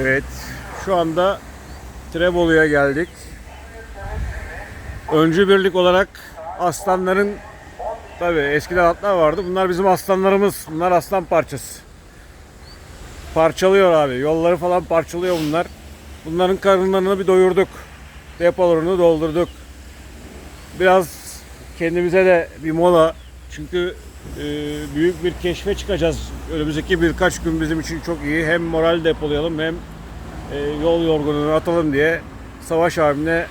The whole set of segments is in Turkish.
Evet, şu anda Trebolu'ya geldik. Öncü birlik olarak aslanların tabi eskiden atlar vardı. Bunlar bizim aslanlarımız. Bunlar aslan parçası. Parçalıyor abi. Yolları falan parçalıyor bunlar. Bunların karınlarını bir doyurduk. Depolarını doldurduk. Biraz kendimize de bir mola. Çünkü büyük bir keşfe çıkacağız. Önümüzdeki birkaç gün bizim için çok iyi. Hem moral depolayalım hem e, yol yorgunluğunu atalım diye Savaş abimle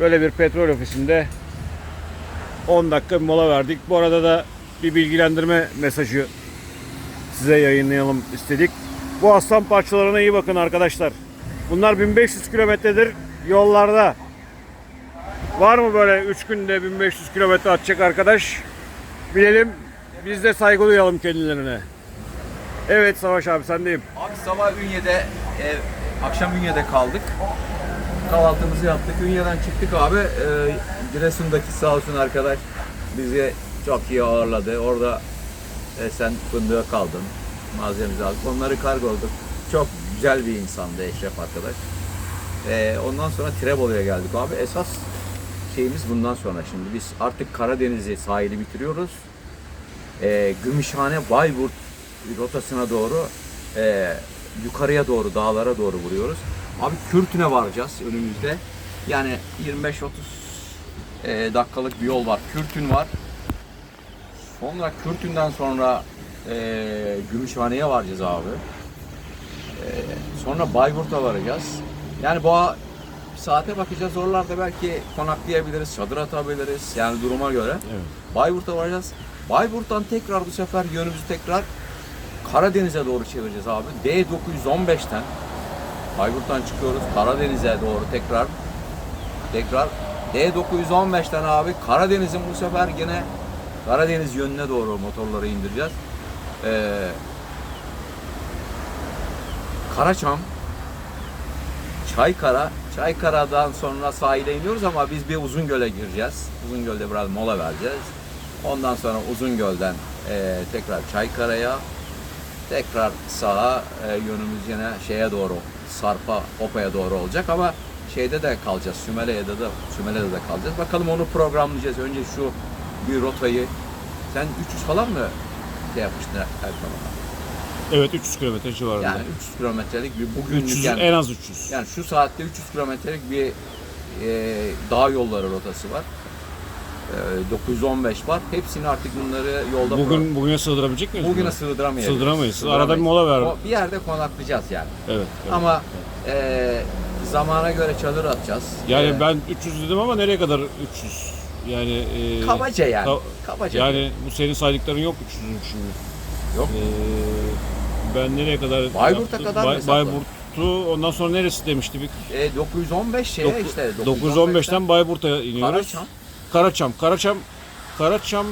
böyle bir petrol ofisinde 10 dakika bir mola verdik. Bu arada da bir bilgilendirme mesajı size yayınlayalım istedik. Bu aslan parçalarına iyi bakın arkadaşlar. Bunlar 1500 kilometredir yollarda. Var mı böyle 3 günde 1500 kilometre atacak arkadaş? Bilelim. Biz de saygı duyalım kendilerine. Evet Savaş abi sendeyim. Abi sabah Ünye'de, e, akşam Ünye'de kaldık. Kahvaltımızı yaptık. Ünye'den çıktık abi. E, Giresun'daki sağ olsun arkadaş bizi çok iyi ağırladı. Orada e, sen fındığa kaldın. Malzememizi aldık. Onları kargoladık. Çok güzel bir insandı Eşref arkadaş. E, ondan sonra Trebolu'ya geldik abi. Esas şeyimiz bundan sonra şimdi. Biz artık Karadeniz'i sahili bitiriyoruz. E, Gümüşhane, Bayburt rotasına doğru e, yukarıya doğru, dağlara doğru vuruyoruz. Abi Kürtüne varacağız önümüzde. Yani 25-30 e, dakikalık bir yol var. Kürtün var. Sonra Kürtün'den sonra e, Gümüşhane'ye varacağız abi. E, sonra Bayburt'a varacağız. Yani bu saate bakacağız. Oralarda belki konaklayabiliriz, çadır atabiliriz. Yani duruma göre. Evet. Bayburt'a varacağız. Bayburt'tan tekrar bu sefer yönümüzü tekrar Karadeniz'e doğru çevireceğiz abi. D915'ten Bayburt'tan çıkıyoruz. Karadeniz'e doğru tekrar tekrar D915'ten abi Karadeniz'in bu sefer gene Karadeniz yönüne doğru motorları indireceğiz. Ee, Karaçam Çaykara Çaykara'dan sonra sahile iniyoruz ama biz bir Uzungöl'e gireceğiz. Uzungöl'de biraz mola vereceğiz. Ondan sonra Uzungöl'den eee, tekrar Çaykara'ya tekrar sağa eee, yönümüz yine şeye doğru Sarp'a, Opa'ya doğru olacak ama şeyde de kalacağız. Sümele'de de Sümele'de de kalacağız. Bakalım onu programlayacağız. Önce şu bir rotayı sen 300 falan mı şey yapmıştın Erkan? Evet 300 kilometre civarında. Yani 300 kilometrelik bir bugünlük 300 yani, en az 300. yani şu saatte 300 kilometrelik bir e, dağ yolları rotası var. E, 915 var. Hepsini artık bunları yolda Bugün bugüne sığdırabilecek miyiz? bugüne bunları? sığdıramayız. Sığdıramayız. Arada bir mola verdik. O- Bir yerde konaklayacağız yani. Evet. evet. Ama e, zamana göre çadır atacağız. yani E, ben 300 dedim ama nereye kadar 300? Yani e, kabaca yani. ka- kabaca. yani bu senin saydıkların yok 300'ün şimdi. Yok. Ee, ben nereye kadar Bayburt'a yaptım? kadar Bay-. Bayburt'u ondan sonra neresi demişti bir E, 915 şeye Doku- işte. 915'ten Bayburt'a iniyoruz. Karaçam. Karaçam. Karaçam Karaçam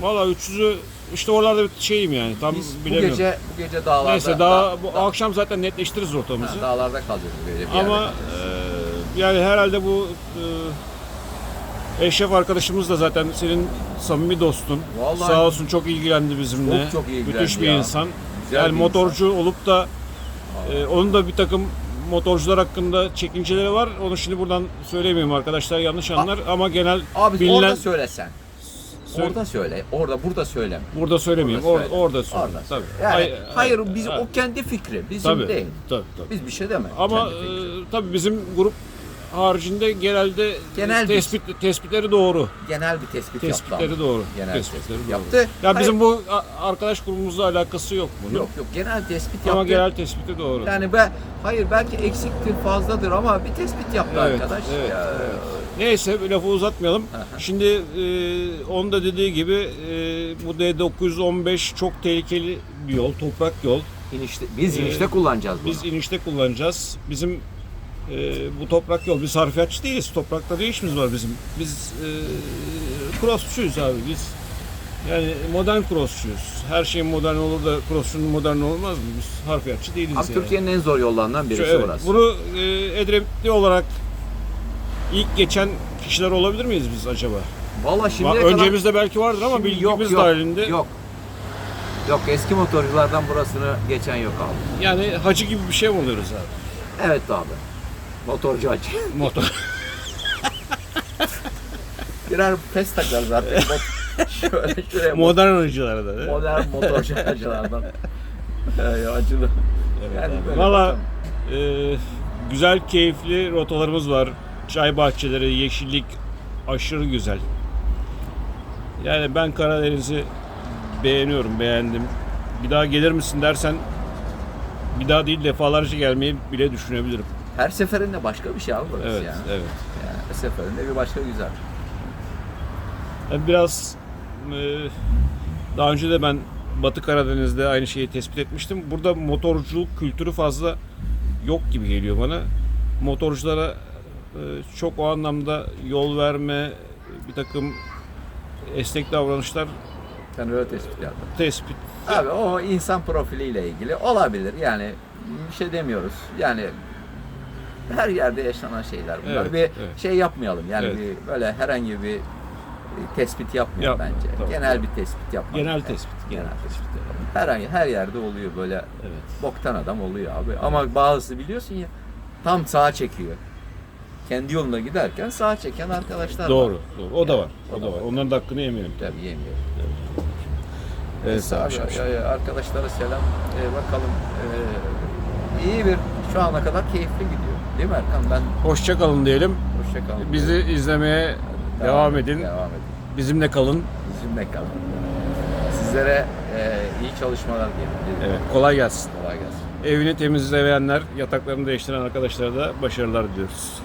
valla 300'ü işte oralarda bir şeyim yani tam Biz bu bilemiyorum. gece bu gece dağlarda Neyse daha da- bu da- akşam zaten netleştiririz rotamızı. ha, dağlarda kalacağız bu gece. bir yerde Ama e, yani herhalde bu e, Eşref arkadaşımız da zaten senin samimi dostun. Vallahi Sağ olsun çok ilgilendi bizimle. Çok çok ilgilendi Müthiş bir ya. insan. Güzel yani bir motorcu olup da e, onun da bir takım motorcular hakkında çekinceleri var. Onu şimdi buradan söylemiyorum arkadaşlar yanlış anlar ama genel Abi bilinen orada söylesen. Söyle- Orada söyle. Orada burada söyleme. burada söylemeyeyim. Orada Orada söyle. orada söyle. Orada Tabii. Yani, Hay- hayır hay- biz o kendi fikri. Bizim tabii, değil. Tabii, tabii. Biz bir şey demedik. Ama e, tabii bizim grup haricinde genelde Genel bir- tespit tespitleri doğru. genel bir tespit yaptı. Tespitleri ama. doğru. Genel Tespitleri tespit doğru. yaptı. Ya bizim bu a- arkadaş grubumuzla alakası yok bunun. yok yok genel tespit Ama yaptı. genel tespiti doğru. Yani ben hayır belki eksiktir fazladır ama bir tespit yaptı Evet, arkadaş. evet, Ya. Neyse lafı uzatmayalım. Şimdi e, onun da dediği gibi e, bu D915 çok tehlikeli bir yol, toprak yol. inişte, biz Ee, inişte kullanacağız bunu. Biz inişte kullanacağız. Bizim e, bu toprak yol, biz harfiyatçı değiliz. Toprakta ne işimiz var bizim? Biz e, crossçuyuz abi biz. Yani modern crossçuyuz. Her şey modern olur da crossçunun modern olmaz mı? Biz harfiyatçı değiliz Abi yani. Türkiye'nin en zor yollarından Şu- birisi evet, burası. Bunu e, Edremitli olarak ilk geçen kişiler olabilir miyiz biz acaba? Vallahi Va- şimdiye kadar Öncemizde belki vardır ama bilgimiz yok, yok, dahilinde Yok. Yok eski motorculardan burasını geçen yok abi. Yani hacı gibi bir şey mi oluyoruz abi? Evet abi. Motorcu acı. Motor. Birer pes takarız artık. Mot- Şöyle şuraya Modern hacılara da. değil mi? modern motorcu acılardan. Ee, acılı. Yani böyle Valla e, güzel, keyifli rotalarımız var. Çay bahçeleri, yeşillik aşırı güzel. Yani ben Karadeniz'i beğeniyorum, beğendim. Bir daha gelir misin dersen bir daha değil defalarca gelmeyi bile düşünebilirim. Her seferinde başka bir şey abi burası Evet, yani. evet. yani. Her seferinde bir başka güzel. Yani biraz e, daha önce de ben Batı Karadeniz'de aynı şeyi tespit etmiştim. Burada motorculuk kültürü fazla yok gibi geliyor bana. Motorculara e, çok o anlamda yol verme, bir takım esnek davranışlar Sen öyle tespit yaptın. tespit. Abi o insan profiliyle ilgili olabilir. Yani bir şey demiyoruz. Yani her yerde yaşanan şeyler bunlar. Evet, bir evet. şey yapmayalım. Yani Evet. bir böyle herhangi bir tespit yapmayalım Yapma, bence. tamam. Genel bir tespit yapmak. Genel Yani. tespit. Genel Genel tespit. tespit. Herhangi her yerde oluyor böyle Evet. boktan adam oluyor abi. Ama bazısı biliyorsun ya tam sağa çekiyor. Kendi yoluna giderken sağa çeken arkadaşlar var. Doğru, doğru. O da var. O O da var. var. Onların da hakkını yemeyelim. Tabii yemiyor. Evet, Neyse abi, abi. arkadaşlara selam. Ee, bakalım ee, iyi bir şu ana kadar keyifli gidiyor. Değil mi Erkan? Ben Hoşça kalın diyelim. hoşça kalın. Bizi izlemeye devam edin. Devam edin. Bizimle kalın. Bizimle kalın. Sizlere ee, iyi çalışmalar diyelim. Evet, kolay gelsin. Kolay gelsin. Evini temizleyenler, yataklarını değiştiren arkadaşlara da başarılar diliyoruz.